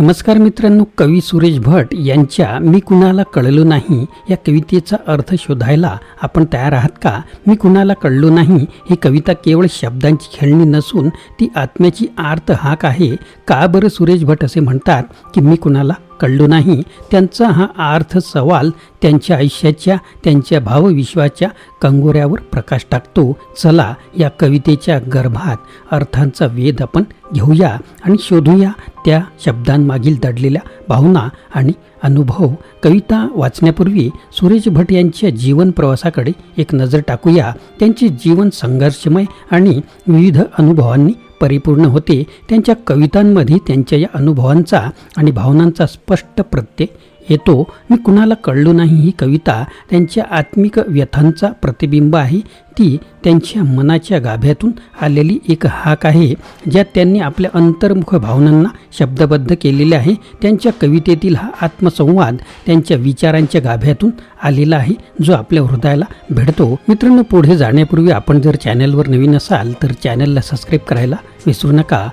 नमस्कार मित्रांनो कवी सुरेश भट यांच्या मी कुणाला कळलो नाही या कवितेचा अर्थ शोधायला आपण तयार आहात का? मी कुणाला कळलो नाही ही कविता केवळ शब्दांची खेळणी नसून ती आत्म्याची आर्त हाक आहे. का बरं सुरेश भट असे म्हणतात की मी कुणाला कळलो नाही. त्यांचा हा अर्थ सवाल त्यांच्या आयुष्याच्या त्यांच्या भावविश्वाच्या कंगोऱ्यावर प्रकाश टाकतो. चला या कवितेच्या गर्भात अर्थांचा वेध आपण घेऊया आणि शोधूया त्या शब्दांमागील दडलेल्या भावना आणि अनुभव. कविता वाचण्यापूर्वी सुरेश भट यांच्या जीवन प्रवासाकडे एक नजर टाकूया. त्यांचे जीवन संघर्षमय आणि विविध अनुभवांनी परिपूर्ण होते त्यांच्या कवितांमध्ये त्यांच्या या अनुभवांचा आणि भावनांचा स्पष्ट प्रत्यय येतो मी कुणाला कळलो नाही. ही कविता त्यांच्या आत्मिक व्यथांचा प्रतिबिंब आहे. ती त्यांच्या मनाच्या गाभ्यातून आलेली एक हाक आहे ज्यात त्यांनी आपल्या अंतर्मुख भावनांना शब्दबद्ध केलेले आहे. त्यांच्या कवितेतील हा आत्मसंवाद त्यांच्या विचारांच्या गाभ्यातून आलेला आहे जो आपल्या हृदयाला भेटतो मित्रांनो पुढे जाण्यापूर्वी आपण जर चॅनलवर नवीन असाल तर चॅनलला सबस्क्राईब करायला विसरू नका.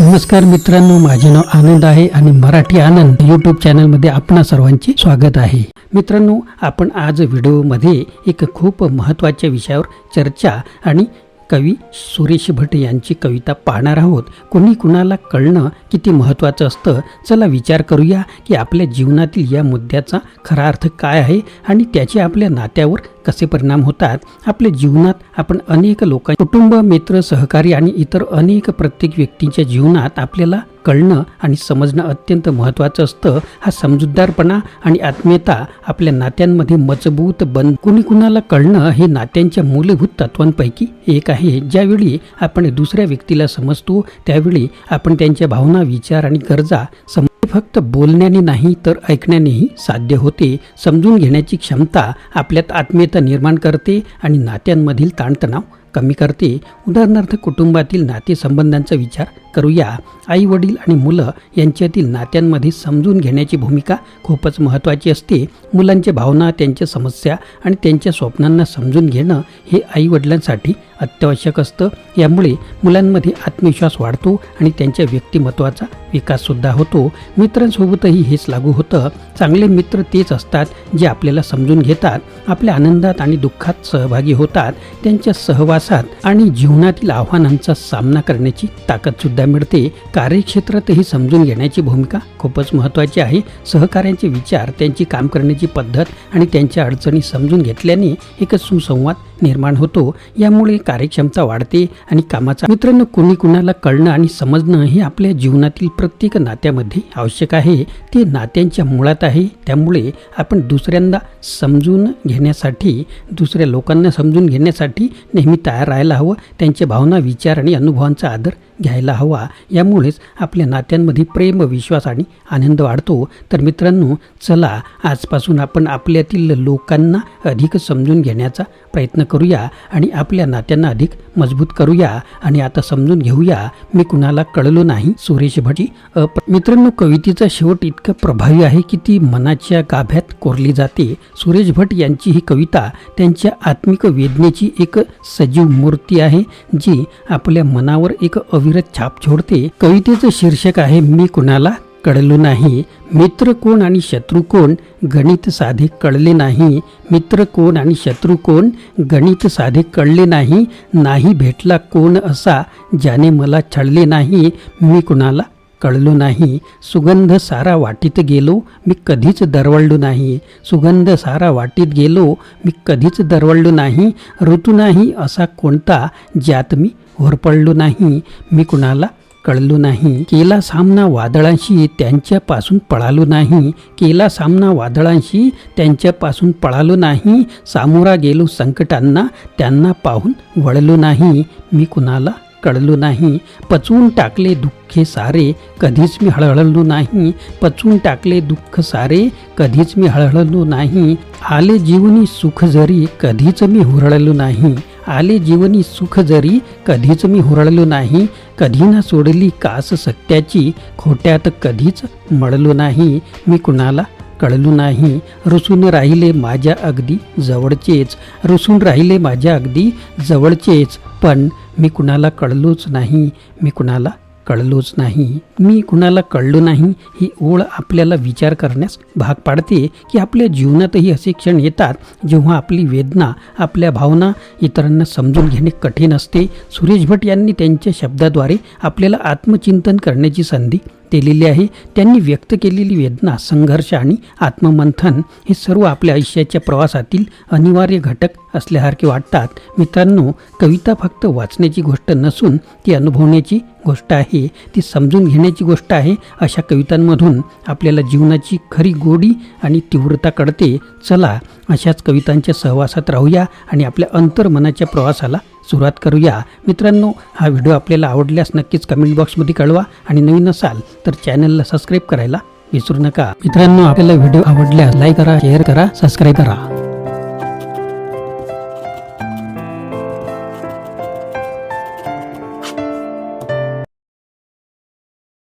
नमस्कार मित्रांनो माझे नाव आनंद आहे आणि मराठी आनंद यूट्यूब चॅनलमध्ये आपणा सर्वांचे स्वागत आहे. मित्रांनो आपण आज व्हिडिओमध्ये एक खूप महत्त्वाच्या विषयावर चर्चा आणि कवी सुरेश भट यांची कविता पाहणार आहोत. कोणी कुणाला कळणं किती महत्त्वाचं असतं? चला विचार करूया की आपल्या जीवनातील या मुद्द्याचा खरा अर्थ काय आहे आणि त्याचे आपल्या नात्यावर कसे परिणाम होतात? आपल्या जीवनात आपण अनेक लोकां कुटुंब मित्र सहकारी आणि इतर अनेक प्रत्येक व्यक्तींच्या जीवनात आपल्याला कळणं आणि समजणं अत्यंत महत्त्वाचं असतं. हा समजूतदारपणा आणि आत्मीयता आपल्या नात्यांमध्ये मजबूत बंद कुणी कुणाला कळणं हे नात्यांच्या मूलभूत तत्वांपैकी एक आहे. ज्यावेळी आपण दुसऱ्या व्यक्तीला समजतो त्यावेळी आपण त्यांच्या भावना विचार आणि गरजा सम फक्त बोलण्याने नाही तर ऐकण्यानेही साध्य होते. समजून घेण्याची क्षमता आपल्यात आत्मीयता निर्माण करते आणि नात्यांमधील ताणतणाव कमी करते. उदाहरणार्थ कुटुंबातील नातेसंबंधांचा विचार करूया. आई वडील आणि मुलं यांच्यातील नात्यांमध्ये समजून घेण्याची भूमिका खूपच महत्त्वाची असते. मुलांच्या भावना त्यांच्या समस्या आणि त्यांच्या स्वप्नांना समजून घेणं हे आई वडिलांसाठी अत्यावश्यक असतं. यामुळे मुलांमध्ये आत्मविश्वास वाढतो आणि त्यांच्या व्यक्तिमत्वाचा विकाससुद्धा होतो. मित्रांसोबतही हेच लागू होतं. चांगले मित्र तेच असतात जे आपल्याला समजून घेतात आपल्या आनंदात आणि दुःखात सहभागी होतात त्यांच्या सहवासात आणि जीवनातील आव्हानांचा सामना करण्याची ताकदसुद्धा मिळते कार्यक्षेत्रातही समजून घेण्याची भूमिका खूपच महत्त्वाची आहे. सहकाऱ्यांचे विचार त्यांची काम करण्याची पद्धत आणि त्यांच्या अडचणी समजून घेतल्याने एक सुसंवाद निर्माण होतो. यामुळे कार्यक्षमता वाढते आणि कामाचा मित्रांनो कुणी कुणाला कळणं आणि समजणं हे आपल्या जीवनातील प्रत्येक नात्यामध्ये आवश्यक आहे. ते नात्यांच्या मुळात आहे. त्यामुळे आपण दुसऱ्यांदा समजून घेण्यासाठी दुसऱ्या लोकांना समजून घेण्यासाठी नेहमी तयार राहायला हवं. त्यांच्या भावना विचार आणि अनुभवांचा आदर घ्यायला हवा. यामुळेच आपल्या नात्यांमध्ये प्रेम विश्वास आणि आनंद वाढतो. तर मित्रांनो चला आजपासून आपण आपल्यातील लोकांना अधिक समजून घेण्याचा प्रयत्न करूया आणि आपल्या नात्यांना अधिक मजबूत करूया आणि आता समजून घेऊया मी कुणाला कळलो नाही. सुरेश भटी मित्रांनो कवितेचा शेवट इतकं प्रभावी आहे की ती मनाच्या गाभ्यात कोरली जाते. सुरेश भट यांची ही कविता त्यांच्या आत्मिक वेदनेची एक सजीव मूर्ती आहे जी आपल्या मनावर एक अविरत छाप छोडते. कवितेचं शीर्षक आहे मी कुणाला कळलो नाही. मित्र कोण आणि शत्रू कोण? गणित साधे कळले नाही. मित्र कोण आणि शत्रू कोण? गणित साधे कळले नाही. नाही भेटला कोण असा ज्याने मला छळले नाही. मी कुणाला कळलो नाही. सुगंध सारा वाटीत गेलो मी कधीच दरवळलो नाही. सुगंध सारा वाटीत गेलो मी कधीच दरवळलो नाही. ऋतू नाही असा कोणता ज्यात मी होरपळलो नाही. मी कुणाला कळलो नाही. केला सामना वादळांशी त्यांच्यापासून पळालो नाही. केला सामना वादळांशी त्यांच्यापासून पळालो नाही. सामोरा गेलो संकटांना त्यांना पाहून वळलो नाही. मी कुणाला कळलो नाही. पचवून टाकले दुःखे सारे कधीच मी हळहळलो नाही. पचवून टाकले दुःख सारे कधीच मी हळहळलो नाही. आले जीवनी सुख जरी कधीच मी हुरळलो नाही. आले जीवनी सुख जरी कधीच मी हुरळलो नाही. कधी ना सोडली कास सत्याची खोट्यात कधीच मळलो नाही. मी कुणाला कळलो नाही. रुसून राहिले माझ्या अगदी जवळचेच. रुसून राहिले माझ्या अगदी जवळचेच. पण मी कुणाला कळलोच नाही. मी कुणाला कळलोच नाही. मी कुणाला कळलो नाही ही ओळ आपल्याला विचार करण्यास भाग पाडते की आपल्या जीवनातही असे क्षण येतात जेव्हा आपली वेदना आपल्या भावना इतरांना समजून घेणे कठीण असते. सुरेश भट यांनी त्यांच्या शब्दाद्वारे आपल्याला आत्मचिंतन करण्याची संधी दिलेली आहे. त्यांनी व्यक्त केलेली वेदना संघर्ष आणि आत्ममंथन हे सर्व आपल्या आयुष्याच्या प्रवासातील अनिवार्य घटक असल्यासारखे वाटतात. मित्रांनो कविता फक्त वाचण्याची गोष्ट नसून ती अनुभवण्याची गोष्ट आहे ती समजून घेण्याची गोष्ट आहे. अशा कवितांमधून आपल्याला जीवनाची खरी गोडी आणि तीव्रता कळते. चला अशाच कवितांच्या सहवासात राहूया आणि आपल्या अंतर्मनाच्या प्रवासाला सुरुवात करूया. मित्रांनो हा व्हिडिओ आपल्याला आवडल्यास नक्कीच कमेंट बॉक्समध्ये कळवा आणि नवीन असाल तर चॅनलला सबस्क्राईब करायला विसरू नका. मित्रांनो आपल्याला व्हिडिओ आवडल्यास लाईक करा शेअर करा सबस्क्राईब करा.